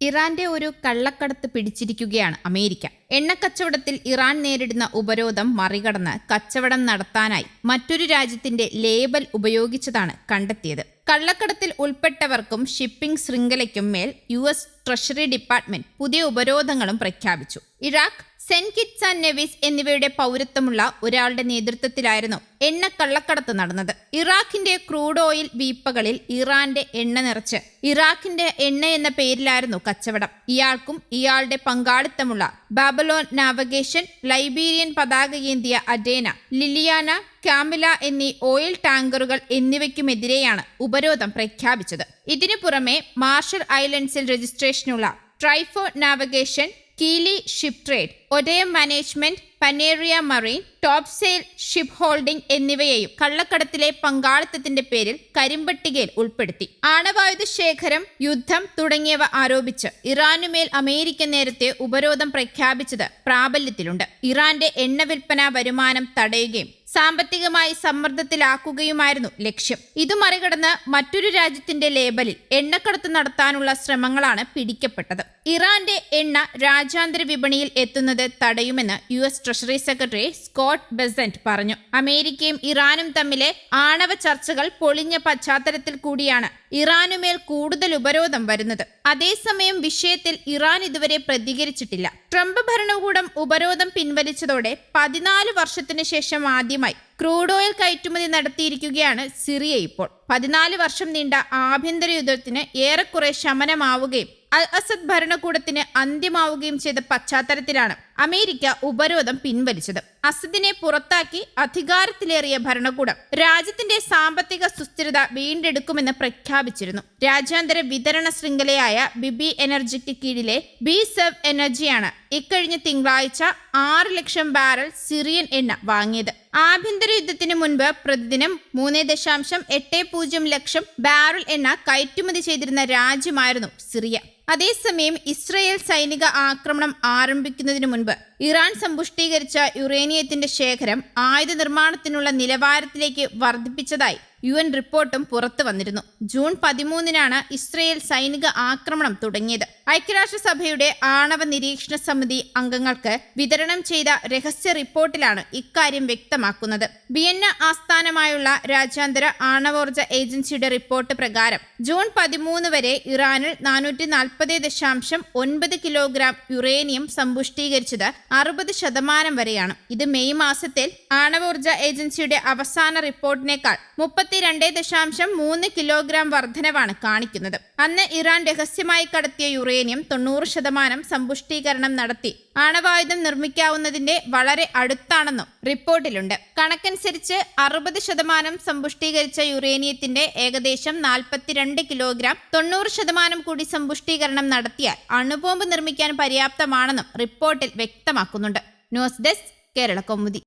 ഇറാന്റെ ഒരു കള്ളക്കടത്ത് പിടിച്ചിരിക്കുകയാണ് അമേരിക്ക. എണ്ണക്കച്ചവടത്തിൽ ഇറാൻ നേരിടുന്ന ഉപരോധം മറികടന്ന് കച്ചവടം നടത്താനായി മറ്റൊരു രാജ്യത്തിന്റെ ലേബൽ ഉപയോഗിച്ചതാണ് കണ്ടെത്തിയത്. കള്ളക്കടത്തിൽ ഉൾപ്പെട്ടവർക്കും ഷിപ്പിംഗ് ശൃംഖലയ്ക്കും മേൽ യു എസ് ട്രഷറി ഡിപ്പാർട്ട്മെന്റ് പുതിയ ഉപരോധങ്ങളും പ്രഖ്യാപിച്ചു. Iraq Saint Kitts and Nevis എന്നിവയുടെ പൗരത്വമുള്ള ഒരാളുടെ നേതൃത്വത്തിലായിരുന്നു എണ്ണ കള്ളക്കടത്ത് നടന്നത്. ഇറാഖിന്റെ ക്രൂഡ് ഓയിൽ വീപ്പകളിൽ ഇറാന്റെ എണ്ണ നിറച്ച്. ഇറാഖിന്റെ എണ്ണ എന്ന പേരിലായിരുന്നു കച്ചവടം. ഇയാൾക്കും ഇയാളുടെ പങ്കാളിത്തമുള്ള ബാബലോൺ നാവഗേഷൻ ലൈബീരിയൻ പതാകയേന്തിയ അഡേന ലിലിയാന കാമില എന്നീ ഓയിൽ ടാങ്കറുകൾ എന്നിവയ്ക്കുമെതിരെയാണ് ഉപരോധം പ്രഖ്യാപിച്ചത്. ഇതിനു പുറമെ മാർഷൽ ഐലൻഡ്സിൽ രജിസ്ട്രേഷനുള്ള ട്രൈഫോ navigation കീലി ship trade ഒഡയം management പനേറിയ marine top sail ship holding എന്നിവയെയും കള്ളക്കടത്തിലെ പങ്കാളിത്തത്തിന്റെ പേരിൽ കരിമ്പട്ടികയിൽ ഉൾപ്പെടുത്തി. ആണവായുധ ശേഖരം യുദ്ധം തുടങ്ങിയവ ആരോപിച്ച് ഇറാനുമേൽ അമേരിക്ക നേരത്തെ ഉപരോധം പ്രഖ്യാപിച്ചത് പ്രാബല്യത്തിലുണ്ട്. ഇറാന്റെ എണ്ണ വിൽപ്പന വരുമാനം തടയുകയും സാമ്പത്തികമായി സമ്മർദ്ദത്തിലാക്കുകയുമായിരുന്നു ലക്ഷ്യം. ഇത് മറികടന്ന് മറ്റൊരു രാജ്യത്തിന്റെ ലേബലിൽ എണ്ണക്കടത്ത് നടത്താനുള്ള ശ്രമങ്ങളാണ് പിടിക്കപ്പെട്ടത്. ഇറാന്റെ എണ്ണ രാജ്യാന്തര വിപണിയിൽ എത്തുന്നത് തടയുമെന്ന് U S treasury secretary Scott Bessent പറഞ്ഞു. അമേരിക്കയും ഇറാനും തമ്മിലെ ആണവ ചർച്ചകൾ പൊളിഞ്ഞ പശ്ചാത്തലത്തിൽ കൂടിയാണ് ഇറാനുമേൽ കൂടുതൽ ഉപരോധം വരുന്നത്. അതേസമയം വിഷയത്തിൽ ഇറാൻ ഇതുവരെ പ്രതികരിച്ചിട്ടില്ല. ട്രംപ് ഭരണകൂടം ഉപരോധം പിൻവലിച്ചതോടെ പതിനാല് വർഷത്തിനു ശേഷം ആദ്യമായി ക്രൂഡ് ഓയിൽ കയറ്റുമതി നടത്തിയിരിക്കുകയാണ് സിറിയ ഇപ്പോൾ. പതിനാല് വർഷം നീണ്ട ആഭ്യന്തര യുദ്ധത്തിന് ഏറെക്കുറെ ശമനമാവുകയും അസദ് ഭരണകൂടത്തിന് അന്ത്യമാവുകയും ചെയ്ത പശ്ചാത്തലത്തിലാണ്. അമേരിക്ക ഉപരോധം പിൻവലിച്ചത്. അസദിനെ പുറത്താക്കി അധികാരത്തിലേറിയ ഭരണകൂടം രാജ്യത്തിന്റെ സാമ്പത്തിക സുസ്ഥിരത വീണ്ടെടുക്കുമെന്ന് പ്രഖ്യാപിച്ചിരുന്നു. രാജ്യാന്തര വിതരണ ശൃംഖലയായ ബിബി എനർജിക്ക് കീഴിലെ ബി സെവ് എനർജിയാണ് ഇക്കഴിഞ്ഞ തിങ്കളാഴ്ച ആറ് ലക്ഷം ബാരൽ സിറിയൻ എണ്ണ വാങ്ങിയത്. ആഭ്യന്തര യുദ്ധത്തിന് മുൻപ് പ്രതിദിനം മൂന്ന് ദശാംശം എട്ട് പൂജ്യം ലക്ഷം ബാരൽ എണ്ണ കയറ്റുമതി ചെയ്തിരുന്ന രാജ്യമായിരുന്നു സിറിയ. അതേസമയം ഇസ്രയേൽ സൈനിക ആക്രമണം ആരംഭിക്കുന്നതിന് മുൻപ് ഇറാൻ സമ്പുഷ്ടീകരിച്ച യുറേനിയത്തിന്റെ ശേഖരം ആയുധ നിർമ്മാണത്തിനുള്ള നിലവാരത്തിലേക്ക് വർദ്ധിപ്പിച്ചതായി യു എൻ റിപ്പോർട്ടും പുറത്തു വന്നിരുന്നു. ജൂൺ പതിമൂന്നിനാണ് ഇസ്രയേൽ സൈനിക ആക്രമണം തുടങ്ങിയത്. ഐക്യരാഷ്ട്രസഭയുടെ ആണവ നിരീക്ഷണ സമിതി അംഗങ്ങൾക്ക് വിതരണം ചെയ്ത രഹസ്യ റിപ്പോർട്ടിലാണ് ഇക്കാര്യം വ്യക്തമാക്കുന്നത്. വിയന്ന ആസ്ഥാനമായുള്ള രാജ്യാന്തര ആണവോർജ ഏജൻസിയുടെ റിപ്പോർട്ട് പ്രകാരം ജൂൺ പതിമൂന്ന് വരെ ഇറാനിൽ നാനൂറ്റി നാൽപ്പത് ദശാംശം ഒൻപത് കിലോഗ്രാം യുറേനിയം സമ്പുഷ്ടീകരിച്ചത് അറുപത് ശതമാനം വരെയാണ്. ഇത് മെയ് മാസത്തിൽ ആണവോർജ ഏജൻസിയുടെ അവസാന റിപ്പോർട്ടിനേക്കാൾ മുപ്പത്തിരണ്ട് ദശാംശം മൂന്ന് കിലോഗ്രാം വർധനവാണ് കാണിക്കുന്നത്. അന്ന് ഇറാൻ രഹസ്യമായി കടത്തിയ യുറേനിയം തൊണ്ണൂറ് ശതമാനം സമ്പുഷ്ടീകരണം നടത്തി. ആണവായുധം നിർമ്മിക്കാവുന്നതിന്റെ വളരെ അടുത്താണെന്നും റിപ്പോർട്ടിലുണ്ട്. കണക്കനുസരിച്ച് അറുപത് ശതമാനം സമ്പുഷ്ടീകരിച്ച യുറേനിയത്തിന്റെ ഏകദേശം നാൽപ്പത്തിരണ്ട് കിലോഗ്രാം തൊണ്ണൂറ് ശതമാനം കൂടി സമ്പുഷ്ടീകരണം നടത്തിയാൽ അണുബോംബ് നിർമ്മിക്കാൻ പര്യാപ്തമാണെന്നും റിപ്പോർട്ടിൽ വ്യക്തമാക്കുന്നുണ്ട്. News desk Kerala Kaumudi.